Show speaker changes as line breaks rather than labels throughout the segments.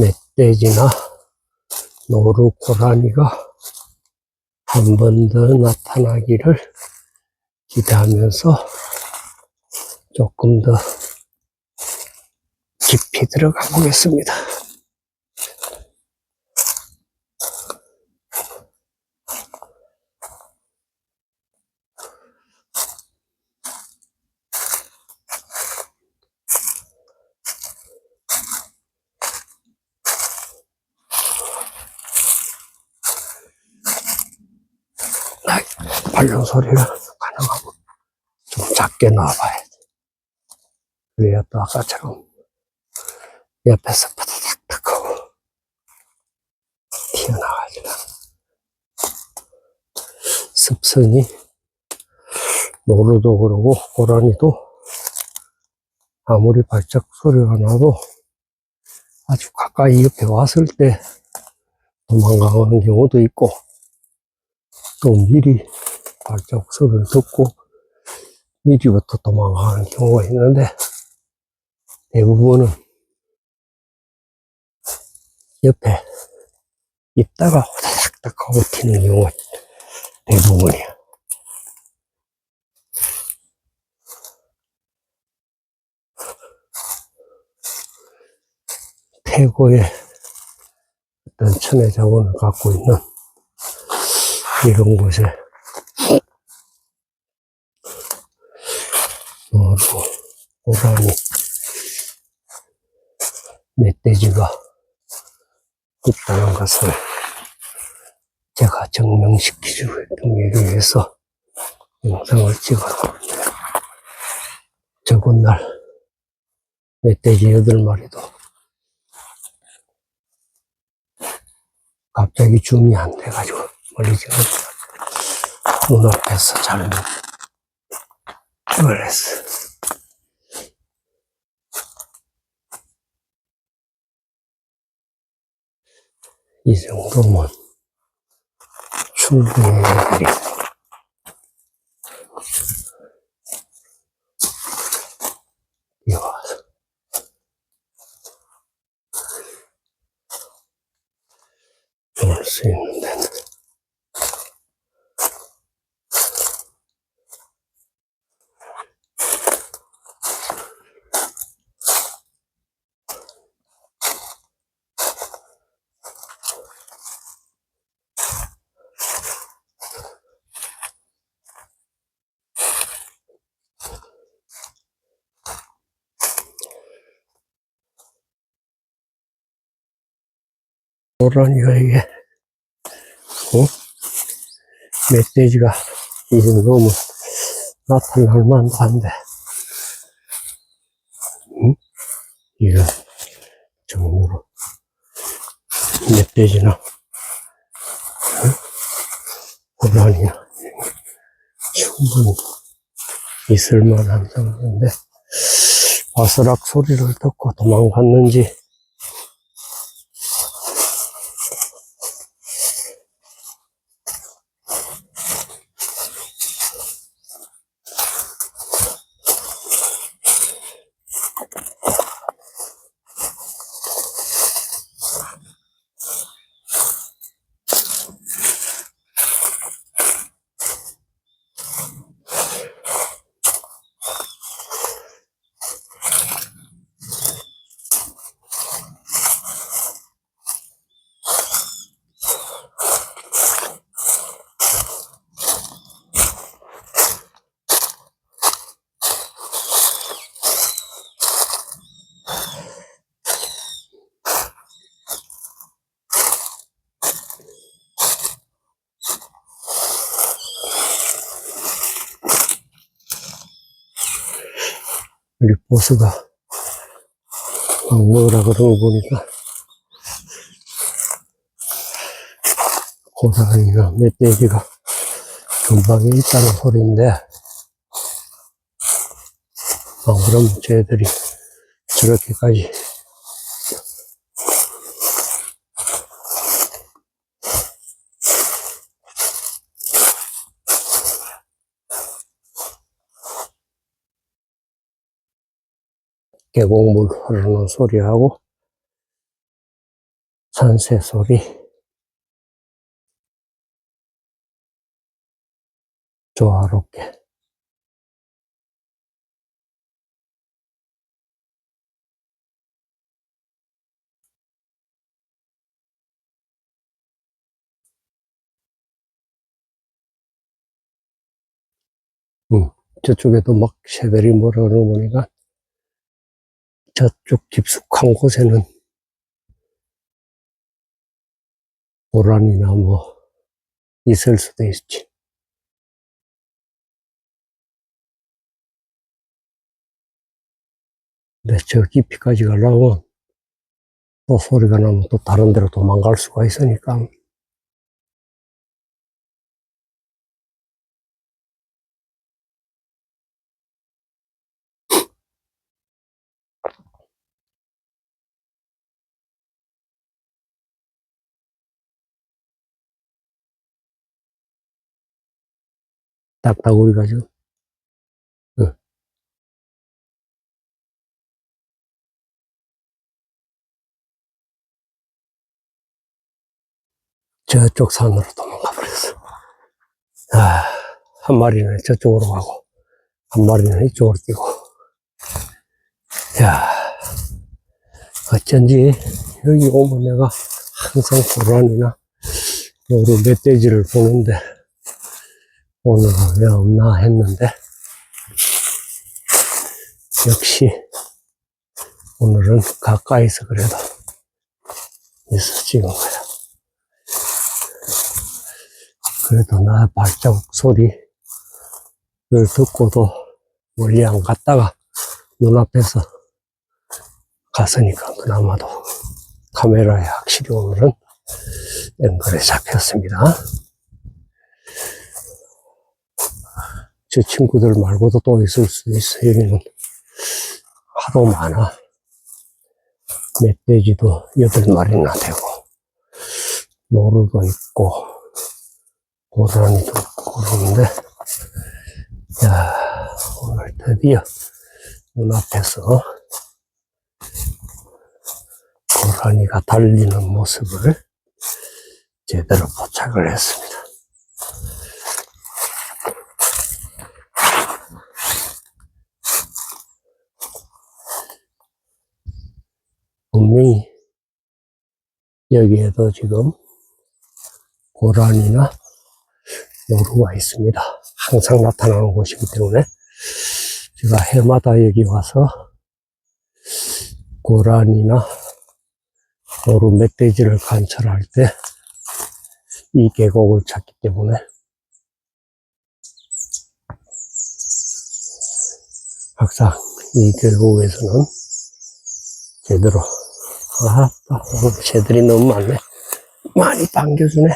멧돼지나 노루 고라니가 한 번 더 나타나기를 기대하면서 조금 더 깊이 들어가 보겠습니다. 아, 발령 소리를 가능하면 좀 작게 놔봐야 돼. 그래야 또 아까처럼 옆에서 파다닥닥 하고 튀어나가지 않아. 습성이 노루도 그러고 고라니도 아무리 발작 소리가 나도 아주 가까이 옆에 왔을 때 도망가는 경우도 있고 또 미리 발작 소리를 듣고 미리부터 도망가는 경우가 있는데 대부분은 옆에 있다가 호다닥닥 하고 튀는 경우가 대부분이야. 태고의 어떤 천혜 자원을 갖고 있는 이런 곳에 노루, 호랑이, 멧돼지가 있다는 것을 제가 증명시키기 위해서 영상을 찍어놨는데 저번 날 멧돼지 여덟 마리도 갑자기 줌이 안 돼가지고 멀리 지금 눈앞에서 잘못 찍어냈어. 이 정도면 충분히 놀수 있는 이게 어? 멧돼지가 이 정도면 나타날 만도 한데 응? 이런 정도로 멧돼지나 응? 호랑이나 충분히 있을 만한 정도인데 바스락 소리를 듣고 도망갔는지 우리 보스가 막 먹으라 그러는 거 보니까 고사리나 멧돼지가 근방에 있다는 소리인데 아, 그럼 쟤들이 저렇게까지 계곡물 흐르는 소리하고 산새 소리. 조화롭게. 음, 저쪽에도 막 새들이 그러고 보니까 저쪽 깊숙한 곳에는 고란이나 뭐 있을 수도 있지. 근데 저 깊이까지 가려면 또 소리가 나면 또 다른 데로 도망갈 수가 있으니까 딱딱우리 가지고 응. 저쪽 산으로 도망가 버렸어. 아, 한 마리는 저쪽으로 가고, 한 마리는 이쪽으로 뛰고. 야, 어쩐지 여기 오면 내가 항상 고란이나 요런 멧돼지를 보는데, 오늘은 왜 없나 했는데, 역시 오늘은 가까이서 그래도 있어 찍은 거야. 그래도 나 발자국 소리를 듣고도 멀리 안 갔다가 눈앞에서 갔으니까 그나마도 카메라에 확실히 오늘은 앵글에 잡혔습니다. 저 친구들 말고도 또 있을 수 있어. 여기는 하도 많아. 멧돼지도 여덟 마리나 되고, 노루도 있고, 고라니도 있고 그러는데, 야, 오늘 드디어 눈앞에서 고라니가 달리는 모습을 제대로 포착을 했습니다. 분명히 여기에도 지금 고란이나 노루가 있습니다. 항상 나타나는 곳이기 때문에 제가 해마다 여기 와서 고란이나 노루 멧돼지를 관찰할 때 이 계곡을 찾기 때문에 항상 이 계곡에서는 제대로 아, 오늘 새들이 너무 많네. 많이 당겨주네.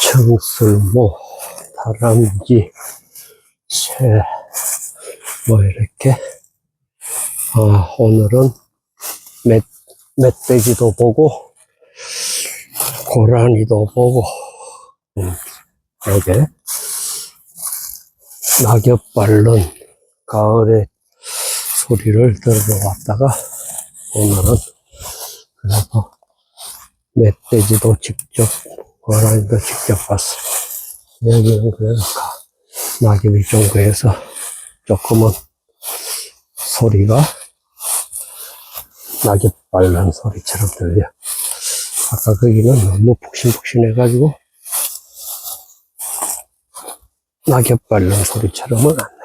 청술모, 다람쥐, 새, 뭐 이렇게. 아, 오늘은 멧, 멧돼지도 보고 고라니도 보고 음, 이렇게 낙엽 밟는 가을의 소리를 들으러 왔다가 오늘은 그래도 멧돼지도 직접 고라니도 직접 봤어 여기는 그래서 가- 좀 그래서 조금은 소리가 낙엽 밟는 소리처럼 들려. 아까 거기는 너무 푹신푹신해가지고 낙엽 밟는 소리처럼은 안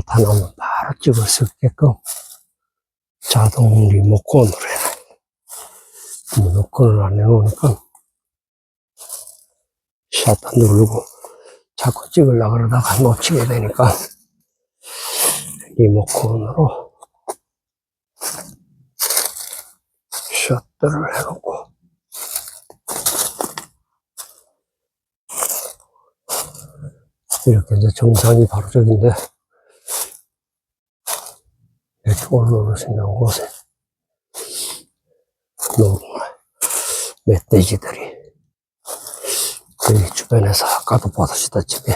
느껴져. 나타나면 바로 찍을 수 있게끔 자동 리모컨으로 해놔. 리모컨을 안 해놓으니까 샷터 누르고 자꾸 찍으려고 그러다가 놓치게 되니까 리모컨으로 샷터를 해놓고 이렇게 이제 정상이 바로 저긴데 이렇게 수 있는 곳에 노루나 멧돼지들이 여기 주변에서 아까도 보시다시피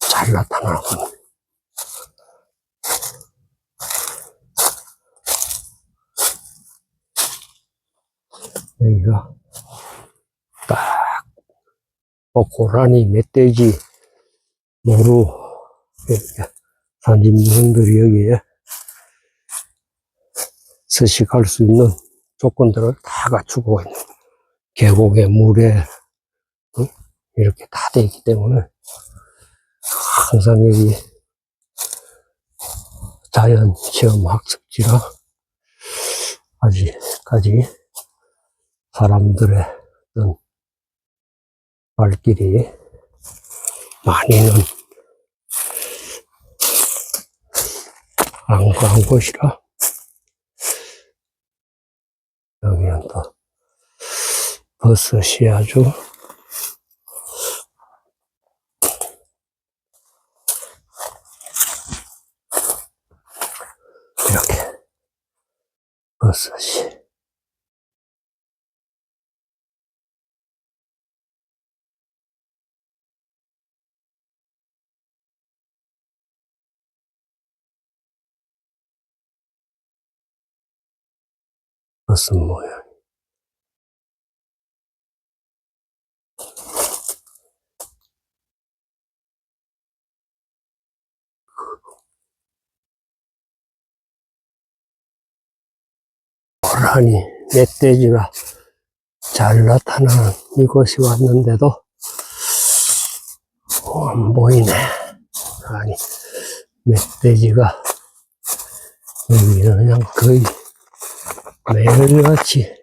잘 나타나고 여기가 딱 어, 고라니, 멧돼지, 이렇게 산짐승들이 여기에 서식할 수 있는 조건들을 다 갖추고 있는 계곡에 물에 응? 이렇게 다 돼 있기 때문에 항상 여기 자연 체험 학습지라 아직까지 사람들의 어떤 발길이 많이는 안 간 곳이라 여기는 또 버섯이 아주 이렇게 버섯이 버섯 모양 고라니 멧돼지가 잘 나타나는 이곳이 왔는데도 어, 안 보이네. 아니 멧돼지가 여기는 그냥 거의 매일같이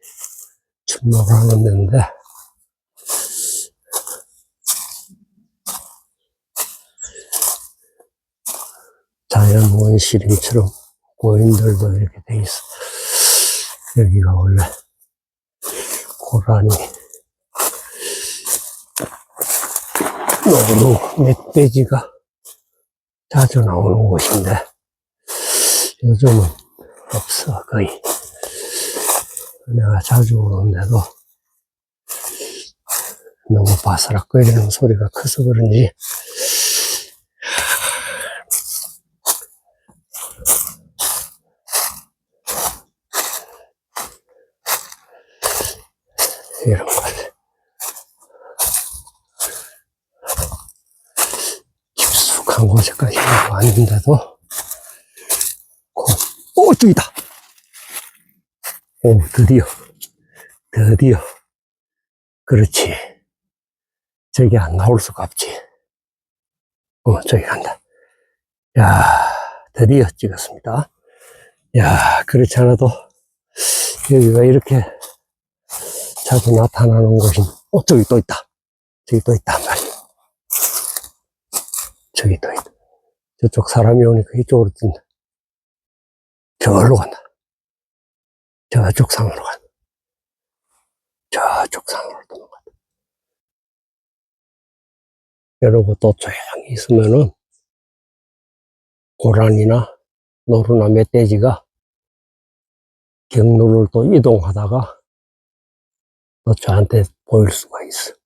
출몰하는 데인데 자연 원시림처럼 고인들도 이렇게 돼 있어. 여기가 원래 고라니. 노루 멧돼지가 자주 나오는 곳인데 요즘은 없어 거의 내가 자주 오는데도 너무 바스락거리는 소리가 커서 그런지 이런 것 깊숙한 곳에까지 왔는데도 고, 오 저기다 오 드디어. 드디어. 그렇지. 저기 안 나올 수가 없지. 어 저기 간다. 야 드디어 찍었습니다. 야 그렇지 않아도 여기가 이렇게 자주 나타나는 곳이 어 저기 또 있다. 저기 또 있단 저기 또 있다. 저쪽 사람이 오니까 이쪽으로 뛴다. 저기로 간다 저쪽 상으로 간다 저쪽 상으로 도망간다 이러고 또 조용히 있으면은 고란이나 노루나 멧돼지가 경로를 또 이동하다가 또 저한테 보일 수가 있어.